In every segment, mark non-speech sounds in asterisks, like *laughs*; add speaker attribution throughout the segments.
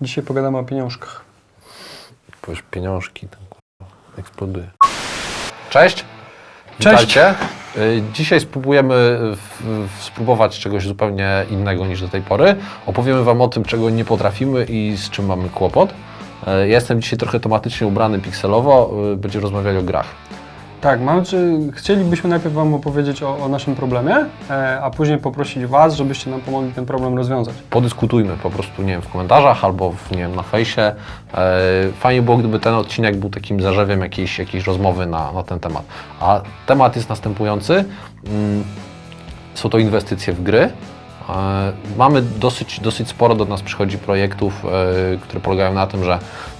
Speaker 1: Dzisiaj pogadamy o pieniążkach.
Speaker 2: Powiesz pieniążki, ten kurwa eksploduje. Cześć!
Speaker 1: Cześć.
Speaker 2: Witajcie. Y, Dzisiaj spróbujemy w, w, spróbować czegoś zupełnie innego niż do tej pory. Opowiemy Wam o tym, czego nie potrafimy i z czym mamy kłopot. Y, Ja jestem dzisiaj trochę tematycznie ubrany pikselowo. y, Będziemy rozmawiać o grach.
Speaker 1: Tak, mam, czy chcielibyśmy najpierw Wam opowiedzieć o, o naszym problemie, e, a później poprosić Was, żebyście nam pomogli ten problem rozwiązać.
Speaker 2: Podyskutujmy po prostu, nie wiem, w komentarzach albo w, nie wiem, na fejsie. E, Fajnie było, gdyby ten odcinek był takim zarzewiem jakiejś, jakiejś rozmowy na, na ten temat. A temat jest następujący. Mm, Są to inwestycje w gry. E, Mamy dosyć, dosyć sporo do nas przychodzi projektów, e, które polegają na tym, że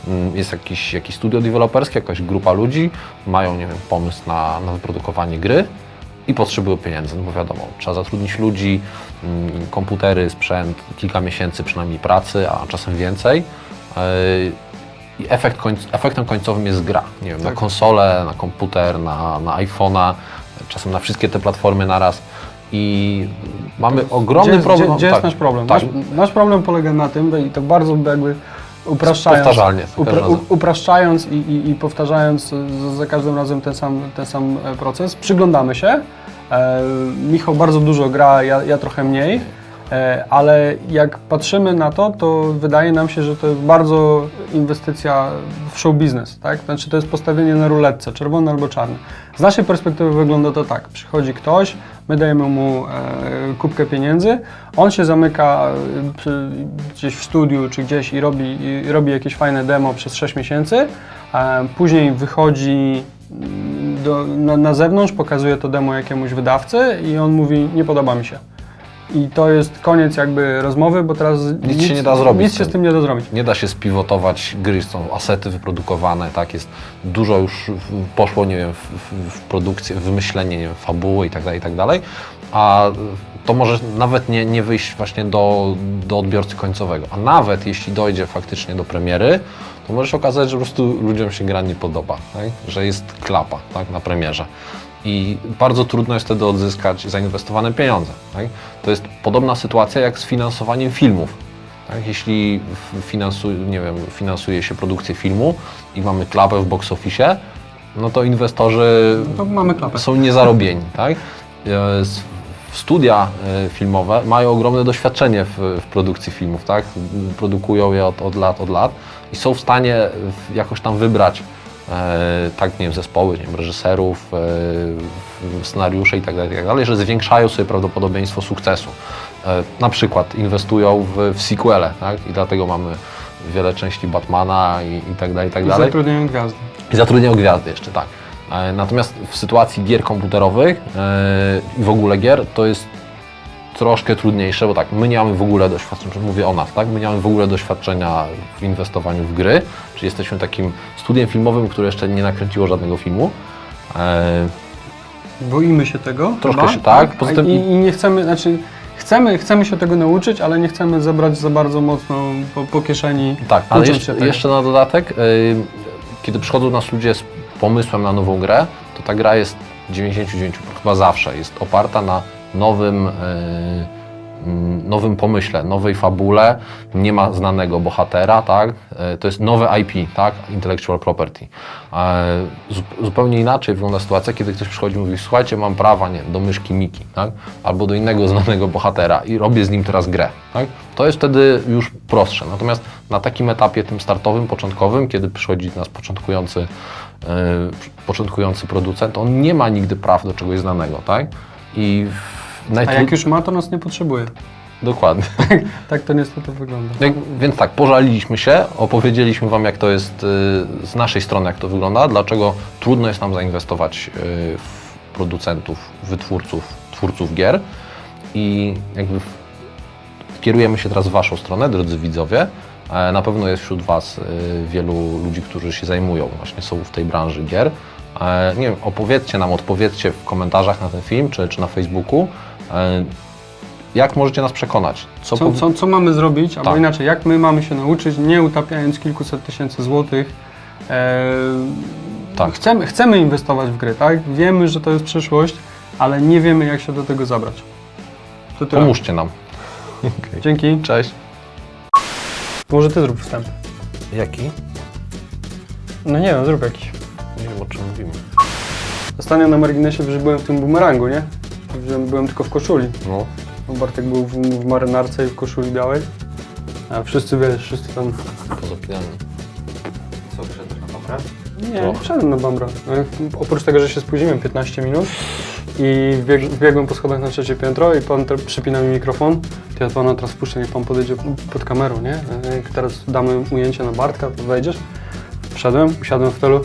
Speaker 2: mm, jest jakiś, jakiś studio deweloperskie, jakaś grupa ludzi, mają nie wiem, pomysł na, na wyprodukowanie gry i potrzebują pieniędzy, no bo wiadomo, trzeba zatrudnić ludzi, mm, komputery, sprzęt, kilka miesięcy przynajmniej pracy, a czasem więcej. Yy, I efekt końc, efektem końcowym jest gra. Nie wiem,
Speaker 1: Tak.
Speaker 2: na konsolę, na komputer, na, na iPhone'a, czasem na wszystkie te platformy naraz. I mamy ogromny
Speaker 1: gdzie,
Speaker 2: problem.
Speaker 1: Gdzie, gdzie
Speaker 2: tak,
Speaker 1: jest nasz problem?
Speaker 2: Tak,
Speaker 1: Nasz, nasz problem polega na tym, i to bardzo jakby upraszczając, upra, upraszczając i, i, i powtarzając za, za każdym razem ten sam, ten sam e, proces, przyglądamy się. E, Michał bardzo dużo gra, ja, ja trochę mniej. E, Ale jak patrzymy na to, to wydaje nam się, że to jest bardzo inwestycja w show biznes, tak? Znaczy to jest postawienie na ruletce, czerwony albo czarny. Z naszej perspektywy wygląda to tak, przychodzi ktoś, my dajemy mu e, kubkę pieniędzy, on się zamyka e, gdzieś w studiu czy gdzieś i robi, i robi jakieś fajne demo przez 6 miesięcy, później wychodzi mm, do, na, na zewnątrz, pokazuje to demo jakiemuś wydawcy i on mówi, nie podoba mi się. I to jest koniec jakby rozmowy, bo teraz
Speaker 2: Nic się nie da zrobić
Speaker 1: Nic
Speaker 2: z
Speaker 1: się
Speaker 2: tym.
Speaker 1: z tym nie da zrobić.
Speaker 2: Nie da się spiwotować gry, są asety wyprodukowane, tak, jest dużo już w- poszło, nie wiem, w, w, w produkcję, w wymyślenie, nie wiem, fabuły i tak dalej, i tak dalej, a to może nawet nie, nie wyjść właśnie do, do odbiorcy końcowego, a nawet jeśli dojdzie faktycznie do premiery, to może się okazać, że po prostu ludziom się gra nie podoba, tak? że jest klapa tak, na premierze. I bardzo trudno jest wtedy odzyskać zainwestowane pieniądze. Tak? To jest podobna sytuacja jak z finansowaniem filmów. Tak, jeśli finansu, nie wiem, finansuje się produkcję filmu i mamy klapę w box office, no to inwestorzy
Speaker 1: To mamy klapę.
Speaker 2: są niezarobieni. Tak? E, Studia e, filmowe mają ogromne doświadczenie w, w produkcji filmów, tak? produkują je od, od lat, od lat i są w stanie jakoś tam wybrać tak, nie wiem, zespoły, nie wiem, reżyserów, e, scenariusze i tak dalej, i tak że zwiększają sobie prawdopodobieństwo sukcesu. E, na przykład inwestują w, w sequele, tak? i dlatego mamy wiele części Batmana i, i tak dalej, i tak
Speaker 1: I
Speaker 2: dalej.
Speaker 1: zatrudniają gwiazdy.
Speaker 2: I zatrudniają gwiazdy jeszcze, tak. E, Natomiast w sytuacji gier komputerowych e, i w ogóle gier to jest troszkę trudniejsze, bo tak, my nie mamy w ogóle doświadczenia, mówię o nas, tak, my nie mamy w ogóle doświadczenia w inwestowaniu w gry, czyli jesteśmy takim studiem filmowym, które jeszcze nie nakręciło żadnego filmu. E,
Speaker 1: Boimy się tego.
Speaker 2: Troszkę
Speaker 1: chyba,
Speaker 2: się tak, poza tym-
Speaker 1: I, I nie chcemy, znaczy chcemy, chcemy się tego nauczyć, ale nie chcemy zabrać za bardzo mocno po, po kieszeni.
Speaker 2: Tak, ale jeszcze,
Speaker 1: tego.
Speaker 2: jeszcze na dodatek, y, kiedy przychodzą do nas ludzie z pomysłem na nową grę, to ta gra jest 99, chyba zawsze, jest oparta na nowym, mm, nowym pomyśle, nowej fabule, nie ma znanego bohatera, tak? Y, To jest nowe IP, tak? Intellectual Property. E, zu- Zupełnie inaczej wygląda sytuacja, kiedy ktoś przychodzi i mówi, słuchajcie, mam prawa, nie do myszki Miki, tak? Albo do innego *laughs* znanego bohatera i robię z nim teraz grę, tak? To jest wtedy już prostsze. Natomiast na takim etapie, tym startowym, początkowym, kiedy przychodzi do nas początkujący, e, początkujący producent, on nie ma nigdy praw do czegoś znanego, tak? I
Speaker 1: A jak już ma, to nas nie potrzebuje.
Speaker 2: Dokładnie. *laughs*
Speaker 1: Tak to niestety wygląda.
Speaker 2: Jak, więc tak, pożaliliśmy się, opowiedzieliśmy Wam, jak to jest y, z naszej strony, jak to wygląda, dlaczego trudno jest nam zainwestować y, w producentów, wytwórców, twórców gier i jakby w- kierujemy się teraz w Waszą stronę, drodzy widzowie. E, Na pewno jest wśród Was y, wielu ludzi, którzy się zajmują, właśnie są w tej branży gier. E, Nie wiem, opowiedzcie nam, odpowiedzcie w komentarzach na ten film, czy, czy na Facebooku, jak możecie nas przekonać? Co,
Speaker 1: Co, co, co mamy zrobić, albo
Speaker 2: Tak.
Speaker 1: inaczej, jak my mamy się nauczyć, nie utapiając kilkuset tysięcy złotych. E,
Speaker 2: Tak.
Speaker 1: chcemy, chcemy inwestować w gry, tak? Wiemy, że to jest przyszłość, ale nie wiemy, jak się do tego zabrać. To tyle.
Speaker 2: Pomóżcie nam.
Speaker 1: Dzięki.
Speaker 2: Cześć.
Speaker 1: Może ty zrób wstęp.
Speaker 2: Jaki?
Speaker 1: No nie wiem, zrób jakiś.
Speaker 2: Nie wiem o czym mówimy.
Speaker 1: Ostatnio na marginesie, że byłem w tym bumerangu, nie? Że byłem tylko w koszuli.
Speaker 2: No.
Speaker 1: Bo Bartek był w, w marynarce i w koszuli białej. A wszyscy, wiesz, wszyscy tam...
Speaker 2: Pozapinany.
Speaker 3: Co, wszedłeś na dobre?
Speaker 1: Nie,
Speaker 2: Trochę.
Speaker 1: wszedłem na bambra. No, Oprócz tego, że się spóźniłem 15 minut i wbieg, wbiegłem po schodach na trzecie piętro i pan te- przypina mi mikrofon, to ja pana teraz puszczę, niech pan podejdzie pod kamerą, nie? Jak teraz damy ujęcie na Bartka, to wejdziesz. Wszedłem, usiadłem w fotelu.